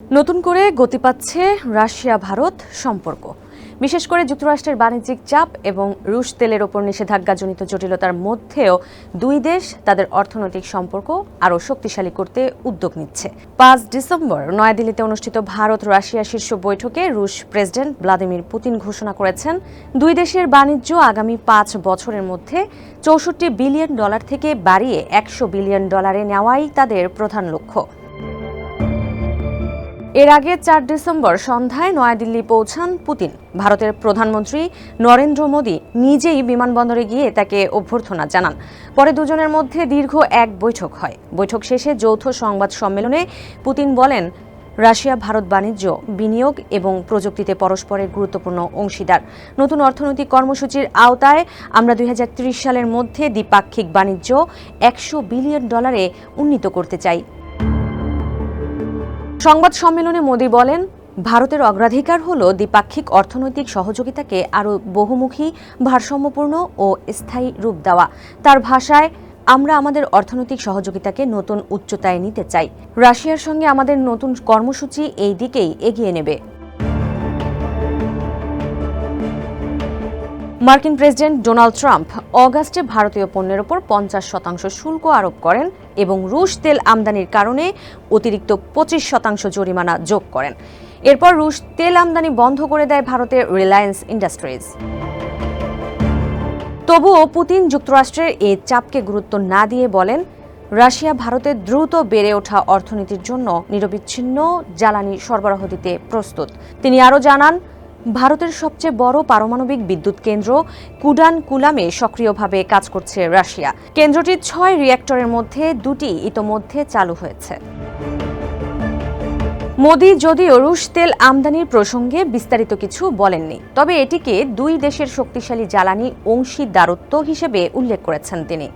নতুন করে গতি পাচ্ছে রাশিয়া ভারত সম্পর্ক। বিশেষ করে যুক্তরাষ্ট্রের বাণিজ্যিক চাপ এবং রুশ তেলের ওপর নিষেধাজ্ঞাজনিত জটিলতার মধ্যেও দুই দেশ তাদের অর্থনৈতিক সম্পর্ক আরও শক্তিশালী করতে উদ্যোগ নিচ্ছে। পাঁচ ডিসেম্বর নয়াদিল্লিতে অনুষ্ঠিত ভারত রাশিয়া শীর্ষ বৈঠকে রুশ প্রেসিডেন্ট ভ্লাদিমির পুতিন ঘোষণা করেছেন, দুই দেশের বাণিজ্য আগামী পাঁচ বছরের মধ্যে চৌষট্টি বিলিয়ন ডলার থেকে বাড়িয়ে একশো বিলিয়ন ডলারে নেওয়াই তাদের প্রধান লক্ষ্য। এর আগে চার ডিসেম্বর সন্ধ্যায় নয়াদিল্লি পৌঁছান পুতিন। ভারতের প্রধানমন্ত্রী নরেন্দ্র মোদী নিজেই বিমানবন্দরে গিয়ে তাকে অভ্যর্থনা জানান। পরে দুজনের মধ্যে দীর্ঘ এক বৈঠক হয়। বৈঠক শেষে যৌথ সংবাদ সম্মেলনে পুতিন বলেন, রাশিয়া, ভারত বাণিজ্য, বিনিয়োগ এবং প্রযুক্তিতে পরস্পরের গুরুত্বপূর্ণ অংশীদার। নতুন অর্থনৈতিক কর্মসূচির আওতায় আমরা দু হাজার ত্রিশ সালের মধ্যে দ্বিপাক্ষিক বাণিজ্য একশো বিলিয়ন ডলারে উন্নীত করতে চাই। সংবাদ সম্মেলনে মোদি বলেন, ভারতের অগ্রাধিকার হল দ্বিপাক্ষিক অর্থনৈতিক সহযোগিতাকে আরও বহুমুখী, ভারসাম্যপূর্ণ ও স্থায়ী রূপ দেওয়া। তার ভাষায়, আমরা আমাদের অর্থনৈতিক সহযোগিতাকে নতুন উচ্চতায় নিতে চাই। রাশিয়ার সঙ্গে আমাদের নতুন কর্মসূচি এই দিকেই এগিয়ে নেবে। মার্কিন প্রেসিডেন্ট ডোনাল্ড ট্রাম্প অগাস্টে ভারতীয় পণ্যের ওপর পঞ্চাশ শতাংশ শুল্ক আরোপ করেন এবং রুশ তেল আমদানির কারণে অতিরিক্ত পঁচিশ শতাংশ জরিমানা যোগ করেন। এরপর রুশ তেল আমদানি বন্ধ করে দেয় ভারতের রিলায়েন্স ইন্ডাস্ট্রিজ। তবুও পুতিন যুক্তরাষ্ট্রের এই চাপকে গুরুত্ব না দিয়ে বলেন, রাশিয়া ভারতের দ্রুত বেড়ে ওঠা অর্থনীতির জন্য নিরবিচ্ছিন্ন জ্বালানি সরবরাহ দিতে প্রস্তুত। তিনি আরও জানান ভারতের সবচেয়ে বড় পারমাণবিক বিদ্যুৎ কেন্দ্র কুডান কুলামে সক্রিয়ভাবে কাজ করছে রাশিয়া। কেন্দ্রটির ছয় রিয়্যাক্টরের মধ্যে দুটি ইতোমধ্যে চালু হয়েছে। মোদি যদিও রুশ তেল আমদানির প্রসঙ্গে বিস্তারিত কিছু বলেননি, তবে এটিকে দুই দেশের শক্তিশালী জ্বালানি অংশীদারত্ব হিসেবে উল্লেখ করেছেন তিনি।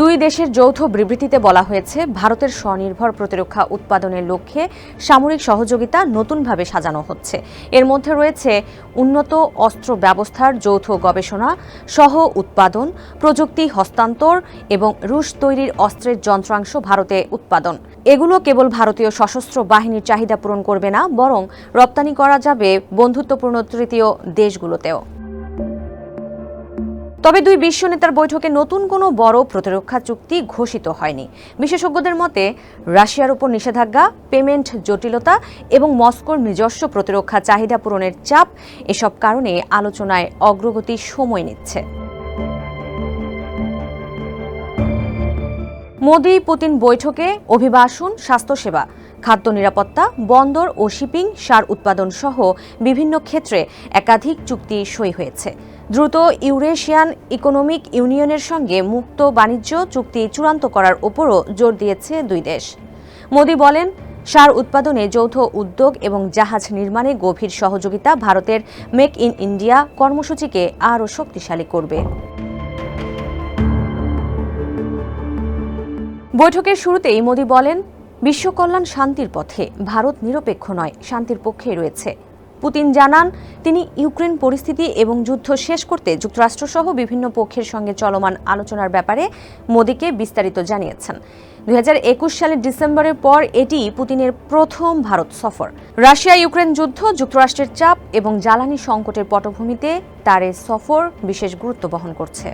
দুই দেশের যৌথ বিবৃতিতে বলা হয়েছে, ভারতের স্বনির্ভর প্রতিরক্ষা উৎপাদনের লক্ষ্যে সামরিক সহযোগিতা নতুনভাবে সাজানো হচ্ছে। এর মধ্যে রয়েছে উন্নত অস্ত্র ব্যবস্থার যৌথ গবেষণা, সহ উৎপাদন, প্রযুক্তি হস্তান্তর এবং রুশ তৈরির অস্ত্রের যন্ত্রাংশ ভারতে উৎপাদন। এগুলো কেবল ভারতীয় সশস্ত্র বাহিনীর চাহিদা পূরণ করবে না, বরং রপ্তানি করা যাবে বন্ধুত্বপূর্ণ তৃতীয় দেশগুলোতেও। তবে দুই বিশ্ব নেতার বৈঠকে নতুন কোনো বড় প্রতিরক্ষা চুক্তি ঘোষিত হয়নি। বিশেষজ্ঞদের মতে, রাশিয়ার উপর নিষেধাজ্ঞা, পেমেন্ট জটিলতা এবং মস্কোর নিজস্ব প্রতিরক্ষা চাহিদা পূরণের চাপ এসব কারণে আলোচনায় অগ্রগতি সময় নিচ্ছে। মোদি পুতিন বৈঠকে অভিবাসন, স্বাস্থ্যসেবা, খাদ্য নিরাপত্তা, বন্দর ও শিপিং, সার উৎপাদন সহ বিভিন্ন ক্ষেত্রে একাধিক চুক্তি সই হয়েছে। দ্রুত ইউরেশিয়ান ইকোনমিক ইউনিয়নের সঙ্গে মুক্ত বাণিজ্য চুক্তি চূড়ান্ত করার ওপরও জোর দিয়েছে দুই দেশ। মোদি বলেন, সার উৎপাদনে যৌথ উদ্যোগ এবং জাহাজ নির্মাণে গভীর সহযোগিতা ভারতের মেক ইন ইন্ডিয়া কর্মসূচিকে আরও শক্তিশালী করবে। বৈঠকের শুরুতেই মোদি বলেন, বিশ্বকল্যাণ শান্তির পথে ভারত নিরপেক্ষ নয়, শান্তির পক্ষেই রয়েছে। পুতিন জানান, তিনি ইউক্রেন পরিস্থিতি এবং যুদ্ধ শেষ করতে যুক্তরাষ্ট্রসহ বিভিন্ন পক্ষের সঙ্গে চলমান আলোচনার ব্যাপারে মোদীকে বিস্তারিত জানিয়েছেন। দুই হাজার একুশ সালের ডিসেম্বরের পর এটি পুতিনের প্রথম ভারত সফর। রাশিয়া ইউক্রেন যুদ্ধ, যুক্তরাষ্ট্রের চাপ এবং জ্বালানি সংকটের পটভূমিতে তার সফর বিশেষ গুরুত্ব বহন করছে।